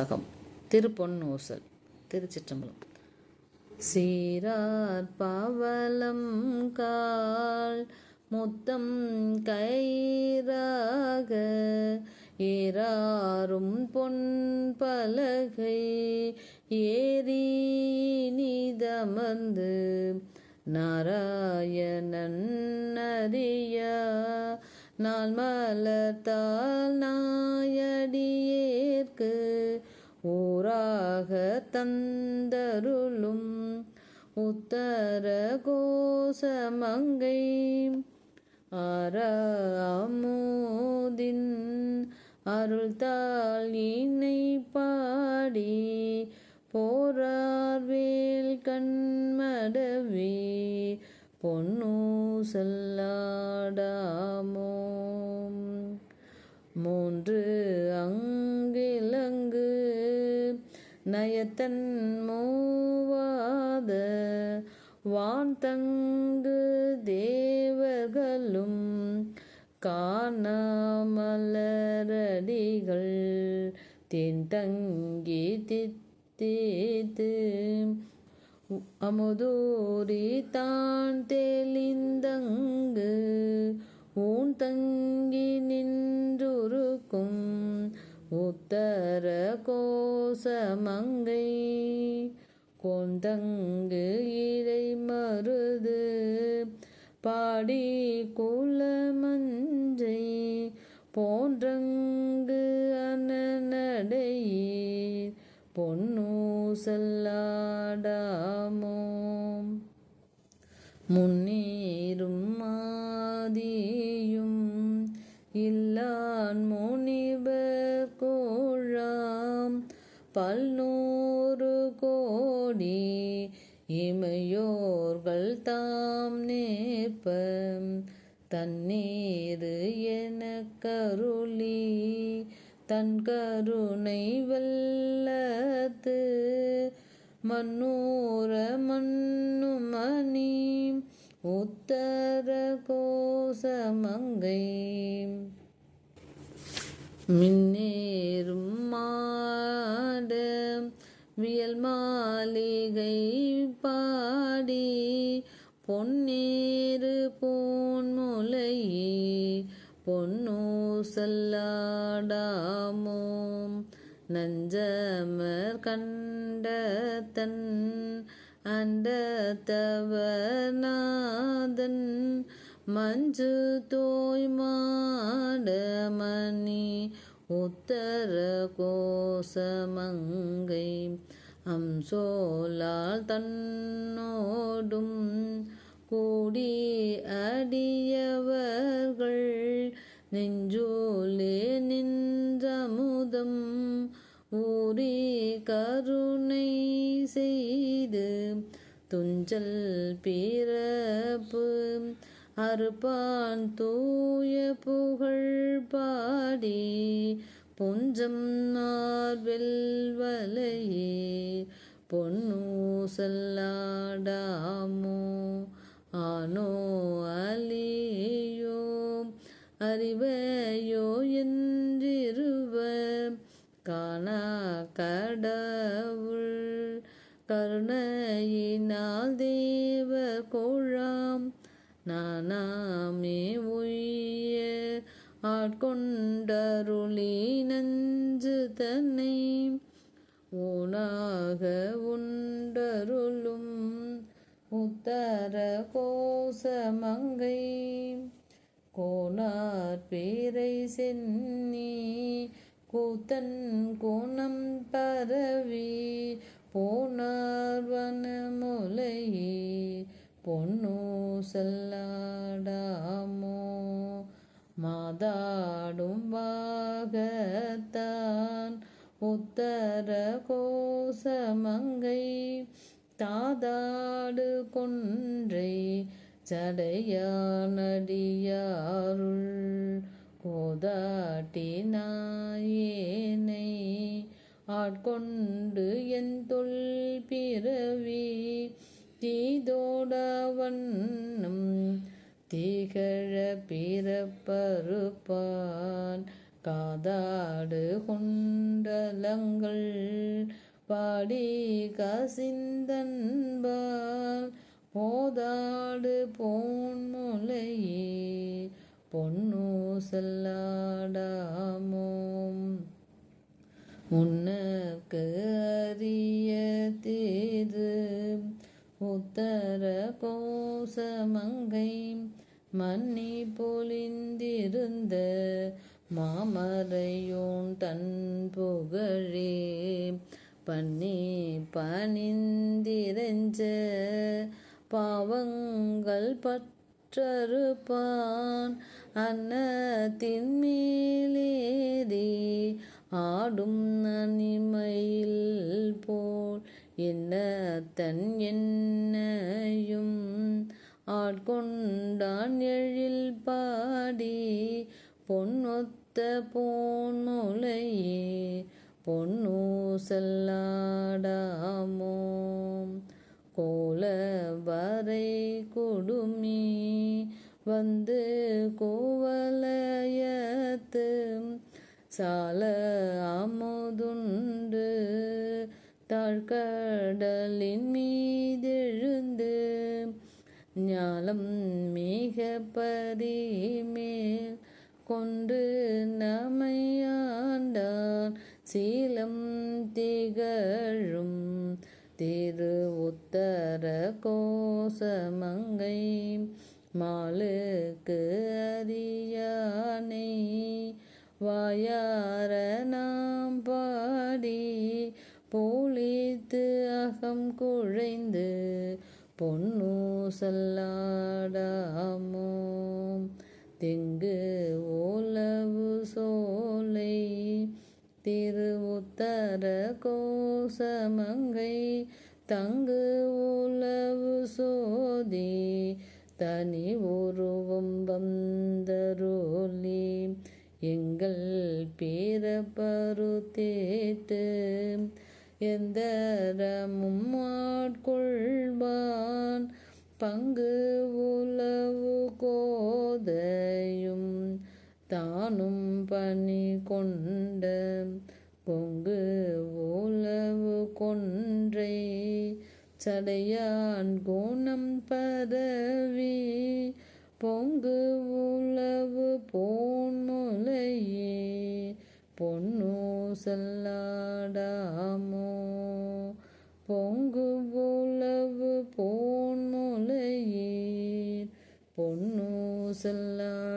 சகம். திருப்பொன்னூசல் திருச்சிற்றம்பலம். சீரார் பவளம் கால் முத்தம் கயிறாக ஏறாரும் பொன் பலகை ஏறி நீதமர்ந்து நாராயணன் அறியா நாள் மலர்த்தால் நாயடியேற்கு ஊராக தந்தருளும் உத்தர கோசமங்கை ஆறாமோதின் அருள்தாள் இணை பாடி போரார்வேல் கண்மடவே பொன்னூசல்லாடாமோ மூன்று அங்கிலங்கு நயத்தன் மூவாத வான் தங்கு தேவர்களும் காணாமலரடிகள் தென்தங்கி தித்தேத்து அமுதூரி தான் தெளிந்தங்கு ஊன் தங்கி நின்றுருக்கும் உத்தர கோசமங்கை கொந்தங்கு இறை மருது பாடி குலமஞ்சை போன்றங்கு அனநடையீர் பொன்னூசல்லாடாமோ முன்னே இல்லான் முனிவர் கோழாம் பல்நூறு கோடி இமையோர்கள் தாம் நேர்ப்ப தண்ணீர் என கருளி தன் கருணை வல்லத்து மன்னூர மன்னுமணி உத்தர கோசமங்கை மின்னேறும் மாட வியல் மாளிகை பாடி பொன்னேறு போன்முலையே பொன்னூசல்லாடாமோ நஞ்சமர் கண்டத்தன் அண்டத்தவநாதன் மஞ்சு தோய் மாடமணி உத்தர கோசமங்கை அம்சோலால் தன்னோடும் கூடி அடியவர்கள் நெஞ்சோலே நின்றமுதம் ஊரே கருணை செய்து துஞ்சல் பிறப்பு. அறுப்பான் தூய புகழ் பாடி புஞ்சம் வெல்வலையே பொன்னூசல்லாடாமோ ஆனோ அலியோ அறிவையோ என்றிருவர். காணா கடவுள் கருணையினால் தேவ கோழாம் நானாமே உய ஆட்கொண்டருளி நஞ்சு தன்னை ஊனாக உண்டருளும் உத்தர கோசமங்கை கோனார் பேரை சென்னி கூத்தன் கோணம் பரவி போனார் வனமுலையே. பொன்னூ செல்லாடாமோ? மாதாடும் வாகத்தான் உத்தர கோசமங்கை. தாதாடு கொன்றை சடையானடியாருள் கோதாட்டி ஆட்கொண்டு என் தொல் பிறவி தீதோடவண்ணம் திகழ பிறப்பருப்பான் காதாடு குண்டலங்கள் பாடி கசிந்தன்பால் போதாடு போன்முலையே பொன்னு செல்லாடாமோம் உனக்கு அறிய தீது உத்தர கோசமங்கை மன்னி பொழிந்திருந்த மாமரையோன் தன் புகழே. பண்ணி பணிந்திரஞ்ச பாவங்கள் பற்றறுப்பான். அன்னத்தின் மேலேறி ஆடும் அனிமையில் போல் என்ன தன் என்னையும் ஆட்கொண்டான் எழில் பாடி. பொன்னொத்த போன்முலையே பொன்னூசல்லாடாமோ கோல வரை கொடுமி வந்து கோவலயத்து சால அமுதுண்டு தாழ்கடலின் மீதெழுந்து ஞாலம் மிக மேல் கொண்டு நமையாண்டான். சீலம் திகழும் திரு உத்தர கோசமங்கை மாலுக்கு அதியானை வாயார நாம் பாடி போலித்து அகம் குழைந்து பொன்னூ சல்லாடாமோ. திங்கு ஓலவு சோலை திருவுத்தர கோசமங்கை தங்கு உலவு சோதி தனி உருவம் வந்தருளி எங்கள் பேரப்பருத்தேட்டு எந்தரமும் ஆட்கொள்வான் பங்கு உளவு கோதையும் தானும் பணி கொண்ட பொங்கு உளவு கொன்றை சடையான் கோணம் பரவி பொங்கு உலவு போன்முலையே பொன்னோ செல்லாடாமோ. பொங்கு உலவு போன்முலையே பொன்னோ செல்லா